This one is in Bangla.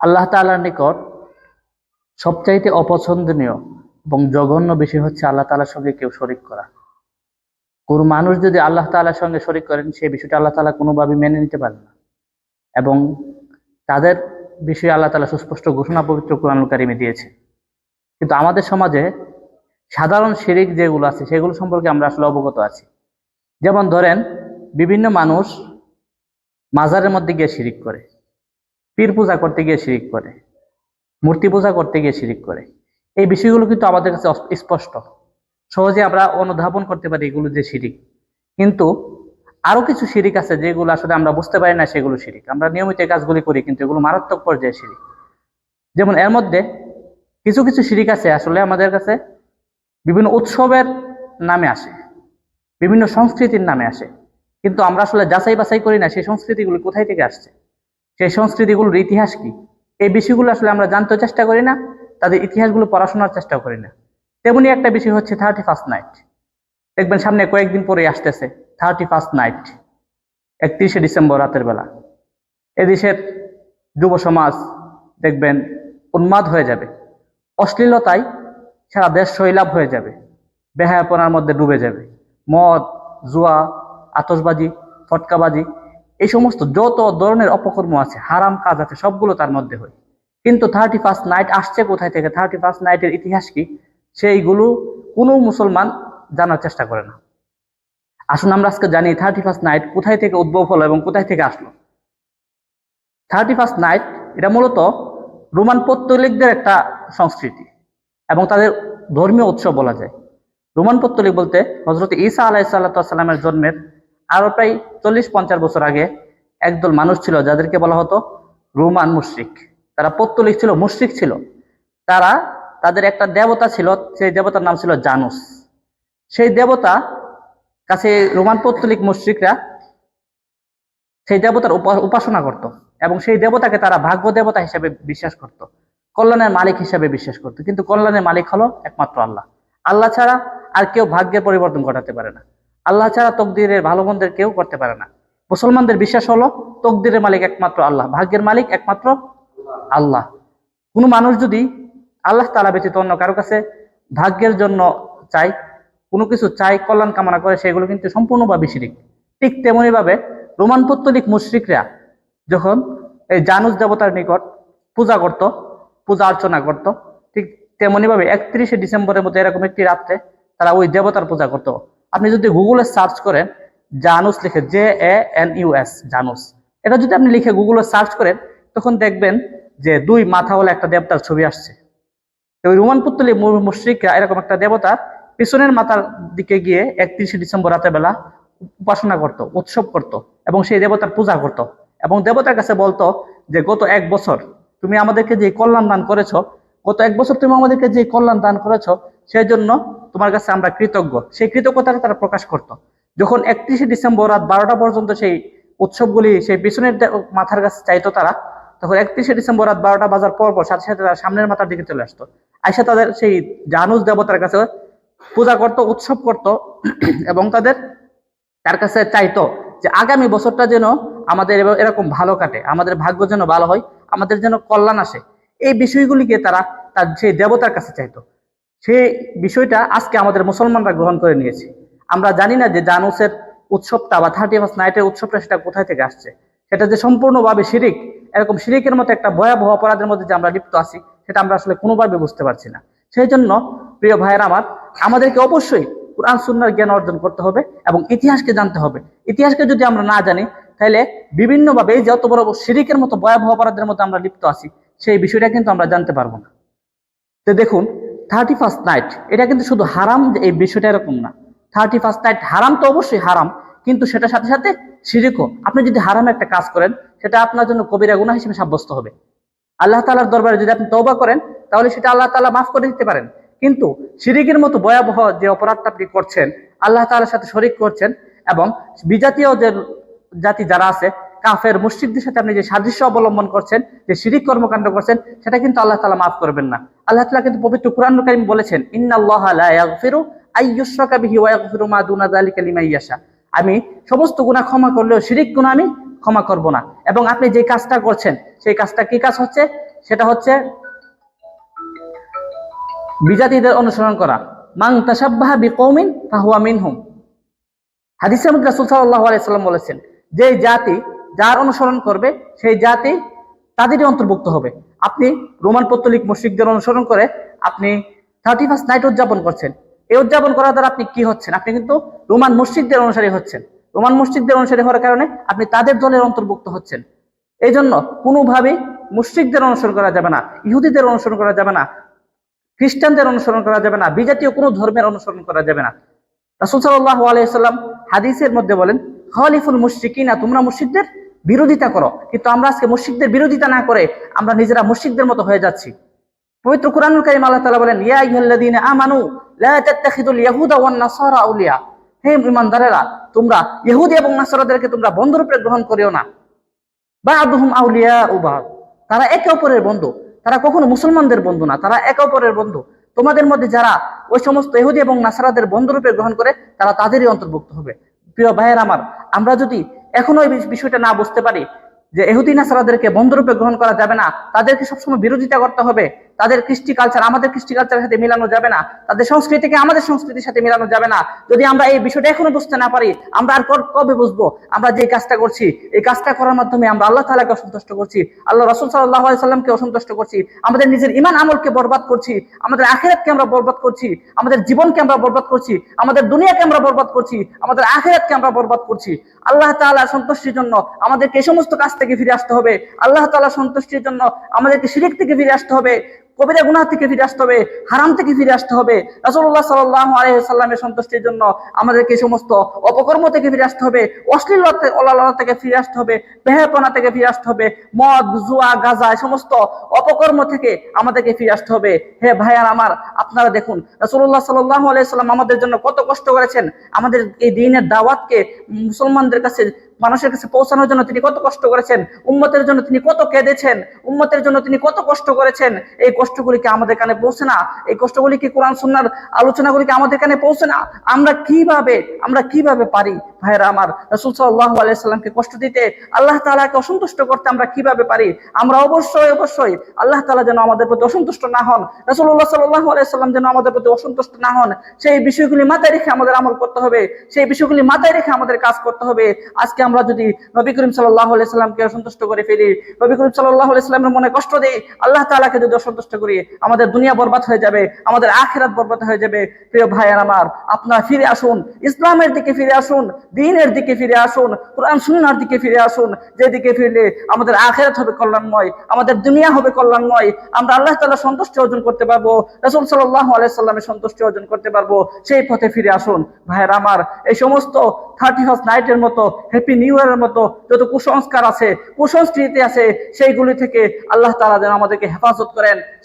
আল্লাহ তাআলার নিকট সবচাইতে অপছন্দনীয় এবং জঘন্য বিষয় হচ্ছে আল্লাহ তাআলার সঙ্গে কেউ শরিক করা। কোনো মানুষ যদি আল্লাহ তালার সঙ্গে শরিক করেন সেই বিষয়টা আল্লাহ তাআলা কোনোভাবে মেনে নিতে পারেন না। এবং তাদের বিষয়ে আল্লাহ তালা সুস্পষ্ট ঘোষণা পবিত্র কোরআনুল কারিমে দিয়েছে। কিন্তু আমাদের সমাজে সাধারণ শিরিক যেগুলো আছে, সেগুলো সম্পর্কে আমরা আসলে অবগত আছি। যেমন ধরেন, বিভিন্ন মানুষ মাজারের মধ্যে গিয়ে শিরিক করে। পীর পূজা করতে গিয়ে শিরিক করে, মূর্তি পূজা করতে গিয়ে শিরিক করে। এই বিষয়গুলো কিন্তু আমাদের কাছে স্পষ্ট। সহজে আমরা অনুধাবন করতে পারি এগুলো যে শিরিক। কিন্তু আরও কিছু শিরিক আছে যেগুলো আসলে আমরা বুঝতে পারি না সেগুলো শিরিক। আমরা নিয়মিত কাজগুলি করি, কিন্তু এগুলো মারাত্মক পর্যায়ে শিরিক। যেমন এর মধ্যে কিছু কিছু শিরিক আছে আসলে আমাদের কাছে বিভিন্ন উৎসবের নামে আসে, বিভিন্ন সংস্কৃতির নামে আসে। কিন্তু আমরা আসলে যাচাই বাছাই করি না সেই সংস্কৃতিগুলো কোথায় থেকে আসছে। সেই সংস্কৃতিগুলোর ইতিহাস কি? এই বিষয়গুলো আসলে আমরা জানতে চেষ্টা করি না, তাদের ইতিহাসগুলো পড়াশোনার চেষ্টা করি না। তেমনি একটা বিষয় হচ্ছে থার্টি ফার্স্ট নাইট দেখবেন সামনে কয়েকদিন পরে আসতেছে থার্টি ফার্স্ট নাইট একত্রিশে ডিসেম্বর রাতের বেলা। এদেশের যুব সমাজ দেখবেন উন্মাদ হয়ে যাবে। অশ্লীলতায় সারা দেশ শৈলাভ হয়ে যাবে। বেহায়াপনার মধ্যে ডুবে যাবে। মদ, জুয়া আতসবাজি ফটকাবাজি এই সমস্ত যত ধরনের অপকর্ম আছে, হারাম কাজ আছে, সবগুলো তার মধ্যে হয়। কিন্তু থার্টি ফার্স্ট নাইট আসছে কোথায় থেকে? থার্টি ফার্স্ট নাইটের ইতিহাস কি? সেইগুলো কোনো মুসলমান জানার চেষ্টা করে না। আসুন আমরা আজকে জানি থার্টি ফার্স্ট নাইট কোথায় থেকে উদ্ভব হলো এবং কোথায় থেকে আসলো। থার্টি ফার্স্ট নাইট এটা মূলত রোমান পত্তলিকদের একটা সংস্কৃতি এবং তাদের ধর্মীয় উৎসব বলা যায়। রোমান পত্তলিক বলতে হজরত ঈসা আলাহ সাল্লামের জন্মের আরও প্রায় চল্লিশ, পঞ্চাশ বছর আগে একদল মানুষ ছিল, যাদেরকে বলা হতো রোমান মুশ্রিক। তারা পত্তলিক ছিল, মুশ্রিক ছিল। তারা তাদের একটা দেবতা ছিল, সেই দেবতার নাম ছিল জানুস। সেই দেবতা কাছে রোমান পত্তলিক মুশ্রিকরা সেই দেবতার উপা- উপাসনা করত এবং সেই দেবতাকে তারা ভাগ্য দেবতা হিসেবে বিশ্বাস করত, কল্যাণের মালিক হিসেবে বিশ্বাস করত। কিন্তু কল্যাণের মালিক হলো একমাত্র আল্লাহ। আল্লাহ ছাড়া আর কেউ ভাগ্যের পরিবর্তন ঘটাতে পারে না। আল্লাহ ছাড়া তকদিরের ভালো মন্দের কেউ করতে পারে না। মুসলমানদের বিশ্বাস হলো, তকদিরের মালিক একমাত্র আল্লাহ, ভাগ্যের মালিক একমাত্র আল্লাহ। কোনো মানুষ যদি আল্লাহ তালা ব্যতীত অন্য কারও কাছে ভাগ্যের জন্য চাই কোনো কিছু চাই কল্যাণ কামনা করে, সেগুলো কিন্তু সম্পূর্ণভাবে শিরিক। ঠিক তেমনি ভাবে রোমান পত্তলিক মুশ্রিকরা যখন এই জানুস দেবতার নিকট পূজা করত, পূজা অর্চনা করত, ঠিক তেমনি ভাবে একত্রিশে ডিসেম্বরের মতো এরকম একটি রাত্রে তারা ওই দেবতার পূজা করত। আপনি যদি গুগলে সার্চ করেন জানুস লিখে J A N U S Janus এটা যদি আপনি লিখে গুগলে সার্চ করেন, তখন দেখবেন যে দুই মাথাওয়ালা একটা দেবতার ছবি আসছে। ওই রোমান পুত্তলি মুশ্রিকরা এরকম একটা দেবতার পিছনের মাথার দিকে গিয়ে একত্রিশে ডিসেম্বর রাতের বেলা উপাসনা করত, উৎসব করত এবং সেই দেবতার পূজা করত এবং দেবতার কাছে বলতো যে, গত এক বছর তুমি আমাদেরকে যে কল্যাণ দান করেছ, গত এক বছর তুমি আমাদেরকে যে কল্যাণ দান করেছ সেই জন্য তোমার কাছে আমরা কৃতজ্ঞ। সেই কৃতজ্ঞতাটা তারা প্রকাশ করত। যখন একত্রিশে ডিসেম্বর রাত বারোটা পর্যন্ত সেই উৎসবগুলি সেই পিছনের মাথার কাছে চাইতো তারা, তখন একত্রিশে ডিসেম্বর রাত বারোটা বাজার পর পর সাথে সাথে তারা সামনের মাথার দিকে চলে আসতো। আইসা তাদের সেই জানুস দেবতার কাছে পূজা করত, উৎসব করত, এবং তাদের তার কাছে চাইতো যে আগামী বছরটা যেন আমাদের এরকম ভালো কাটে, আমাদের ভাগ্য যেন ভালো হয়, আমাদের যেন কল্যাণ আসে। এই বিষয়গুলিকে তারা তার সেই দেবতার কাছে চাইতো। সেই বিষয়টা আজকে আমাদের মুসলমানরা গ্রহণ করে নিয়েছে। আমরা জানি না যে জানুসের উৎসবটা বা থার্টি ফার্স্ট নাইটের উৎসবটা সেটা কোথায় থেকে আসছে। সেটা যে সম্পূর্ণভাবে শিরিক, এরকম শিরিকের মতো একটা ভয়াবহ অপরাধের মধ্যে যে আমরা লিপ্ত আছি, সেটা আমরা আসলে কোনোভাবে বুঝতে পারছি না। সেই জন্য, প্রিয় ভাইয়ের আমার, আমাদেরকে অবশ্যই কোরআন, সুন্নার জ্ঞান অর্জন করতে হবে এবং ইতিহাসকে জানতে হবে। ইতিহাসকে যদি আমরা না জানি, তাহলে বিভিন্নভাবে যত বড় শিরিকের মতো ভয়াবহ অপরাধের মধ্যে আমরা লিপ্ত আছি, সেই বিষয়টা কিন্তু আমরা জানতে পারব না। তো দেখুন থার্টি ফার্স্ট নাইট এটা কিন্তু শুধু হারাম এই বিষয়টা এরকম না। থার্টি ফার্স্ট নাইট হারাম তো অবশ্যই হারাম, কিন্তু সেটার সাথে সাথে শিরিকও আপনি যদি হারাম একটা কাজ করেন, সেটা আপনার জন্য কবিরা গুণা হিসেবে সাব্যস্ত হবে। আল্লাহ তালার দরবারে যদি আপনি তৌবা করেন, তাহলে সেটা আল্লাহ তালা মাফ করে দিতে পারেন। কিন্তু শিরিকের মতো ভয়াবহ যে অপরাধটা আপনি করছেন, আল্লাহ তাআলার সাথে শরিক করছেন, এবং বিজাতীয় যে জাতি যারা আছে কাফের মুশরিকদের সাথে আপনি যে সাদৃশ্য অবলম্বন করছেন, যে শিরিক কর্মকাণ্ড করছেন, সেটা কিন্তু আল্লাহ তালা মাফ করবেন না। আল্লাহ তালা কিন্তু পবিত্র কুরআন কারীম বলেছেন, ইন্নাল্লাহা আমি সমস্ত গুনাহ ক্ষমা করলেও শিরিক গুনাহ আমি ক্ষমা করব না। এবং আপনি যে কাজটা করছেন, সেই কাজটা কি কাজ হচ্ছে? সেটা হচ্ছে বিজাতিদের অনুসরণ করা। মাং তাসাব্বাহা বিকৌমিন ফাহুয়া মিনহুম। হাদিসের মধ্যে রাসূল সাল্লাল্লাহু আলাইহি সাল্লাম বলেছেন, যে জাতি যার অনুসরণ করবে, সেই জাতি তাদেরই অন্তর্ভুক্ত হবে। আপনি রোমান পত্তলিক মুশরিকদের অনুসরণ করে আপনি থার্টি ফার্স্ট নাইট উদযাপন করছেন। এই উদযাপন করার দ্বারা আপনি কি হচ্ছেন? আপনি কিন্তু রোমান মুশরিকদের অনুসারী হচ্ছেন। রোমান মুশরিকদের অনুসারী হওয়ার কারণে আপনি তাদের দলের অন্তর্ভুক্ত হচ্ছেন। এই জন্য কোনোভাবেই মুশরিকদের অনুসরণ করা যাবে না, ইহুদিদের অনুসরণ করা যাবে না, খ্রিস্টানদের অনুসরণ করা যাবে না, বিজাতীয় কোনো ধর্মের অনুসরণ করা যাবে না। রাসুল সাল্লাহ আলাইসাল্লাম হাদিসের মধ্যে বলেন, খালিফুল মুশরিকিনা, তোমরা মুশরিকদের বিরোধিতা করো। কিন্তু আমরা আজকে মুশরিকদের বিরোধিতা না করে আমরা নিজেরা মুশরিকদের মতো হয়ে যাচ্ছি। পবিত্র কুরআনুল কারীম আল্লাহ বলেন, ইয়া হে ঈমানদারেরা, তোমরা ইহুদি এবং নাসারাদেরকে তোমরা বন্ধুরূপে গ্রহণ করিও না। বা'দুহুম আউলিয়া উবাদ তারা একে অপরের বন্ধু, তারা কখনো মুসলমানদের বন্ধু না, তারা একে অপরের বন্ধু। তোমাদের মধ্যে যারা ওই সমস্ত ইহুদি এবং নাসারাদের বন্ধুরূপে গ্রহণ করে, তারা তাদেরই অন্তর্ভুক্ত হবে। প্রিয় ভাইয়ের আমার, আমরা যদি এখনও এই বিষয়টা না বুঝতে পারি যে এহুদি আসারাদেরকে বন্ধুরূপে গ্রহণ করা যাবে না। তাদেরকে সবসময় বিরোধিতা করতে হবে। তাদের কৃষ্টি কালচার আমাদের কৃষ্টি কালচারের সাথে মিলানো যাবে না। তাদের সংস্কৃতিকে আমাদের সংস্কৃতির সাথে মিলানো যাবে না। যদি আমরা এই বিষয়টা এখনও বুঝতে না পারি, আমরা আর কবে বুঝব? আমরা যে কাজটা করছি, এই কাজটা করার মাধ্যমে আমরা আল্লাহ তালাকে অসন্তুষ্ট করছি, আল্লাহ রসুল সাল্লাহ সাল্লামকে অসন্তুষ্ট করছি, আমাদের নিজের ইমান আমলকে বরবাদ করছি, আমাদের আখেরাতকে আমরা বরবাদ করছি, আমাদের জীবনকে আমরা বরবাদ করছি, আমাদের দুনিয়াকে আমরা বরবাদ করছি, আমাদের আখেরাতকে আমরা বরবাদ করছি। আল্লাহ তাআলা সন্তুষ্টির জন্য আমাদেরকে এই সমস্ত কাজ থেকে ফিরে আসতে হবে। আল্লাহ তাআলা সন্তুষ্টির জন্য আমাদেরকে শিরিক থেকে ফিরে আসতে হবে। কবিরা গুনাহ থেকে ফিরে আসতে হবে, হারাম থেকে ফিরে আসতে হবে। রাসূলুল্লাহ সাল্লাল্লাহু আলাইহি সন্তুষ্টির জন্য আমাদেরকে সমস্ত অপকর্ম থেকে ফিরে আসতে হবে অশ্লীলতা থেকে ফিরে আসতে হবে বেহাপনা থেকে ফিরে আসতে হবে, মদ, জুয়া, গাজা সমস্ত অপকর্ম থেকে আমাদেরকে ফিরে আসতে হবে। হে ভাইয়ার আমার, আপনারা দেখুন, রাসূলুল্লাহ সাল্লাল্লাহু আলাইহি সাল্লাম আমাদের জন্য কত কষ্ট করেছেন। আমাদের এই দিনের দাওয়াতকে মুসলমানদের কাছে মানুষের কাছে পৌঁছানোর জন্য তিনি কত কষ্ট করেছেন, উম্মতের জন্য তিনি কত কেঁদেছেন, উম্মতের জন্য তিনি কত কষ্ট করেছেন, এই কষ্টগুলিকে আমাদের কানে পৌঁছে না? এই কষ্টগুলিকে কোরআন সুন্নার আলোচনাগুলিকে আমাদের কানে পৌঁছে না? আমরা কীভাবে আমরা কীভাবে পারি? ভাইরা আমার, রসুল সাল্লাহ আলাইসাল্লামকে কষ্ট দিতে, আল্লাহ তালাকে অসন্তুষ্ট করতে আমরা কীভাবে পারি? আমরা অবশ্যই অবশ্যই আল্লাহ তালা যেন আমাদের প্রতি অসন্তুষ্ট না হন রসুল্লাহ সাল্লাহ আলাইসাল্লাম যেন আমাদের প্রতি অসন্তুষ্ট না হন, সেই বিষয়গুলি মাথায় রেখে আমাদের আমল করতে হবে, সেই বিষয়গুলি মাথায় রেখে আমাদের কাজ করতে হবে। আজকে আমরা যদি নবী করিম সাল্লাহ আলাইসাল্লামকে অসন্তুষ্ট করে ফেলি, নবী করিম সাল্লাহ আলাইসাল্লামের মনে কষ্ট দেই, আল্লাহ তালাকে যদি অসন্তুষ্ট করি, আমাদের দুনিয়া বরবাদ হয়ে যাবে, আমাদের আখেরাত বরবাদ হয়ে যাবে। প্রিয় ভাইয়ার আমার, আপনারা ফিরে আসুন, ইসলামের দিকে ফিরে আসুন, দিনের দিকে ফিরে আসুন, কোরআন সুন্নার দিকে ফিরে আসুন। যেদিকে ফিরলে আমাদের আখেরাত হবে কল্যাণময়, আমাদের দুনিয়া হবে কল্যাণময়। আমরা আল্লাহ তাআলা সন্তুষ্টি অর্জন করতে পারব, রাসূল সাল্লাল্লাহু আলাইহি সাল্লামের সন্তুষ্টি অর্জন করতে পারব, সেই পথে ফিরে আসুন। ভাইয়ের আমার, এই সমস্ত থার্টি ফার্স্ট নাইটের মতো হ্যাপি নিউ ইয়ারের মতো যত কুসংস্কার আছে, কুসংস্কৃতি আছে, সেইগুলি থেকে আল্লাহ তালা যেন আমাদেরকে হেফাজত করেন।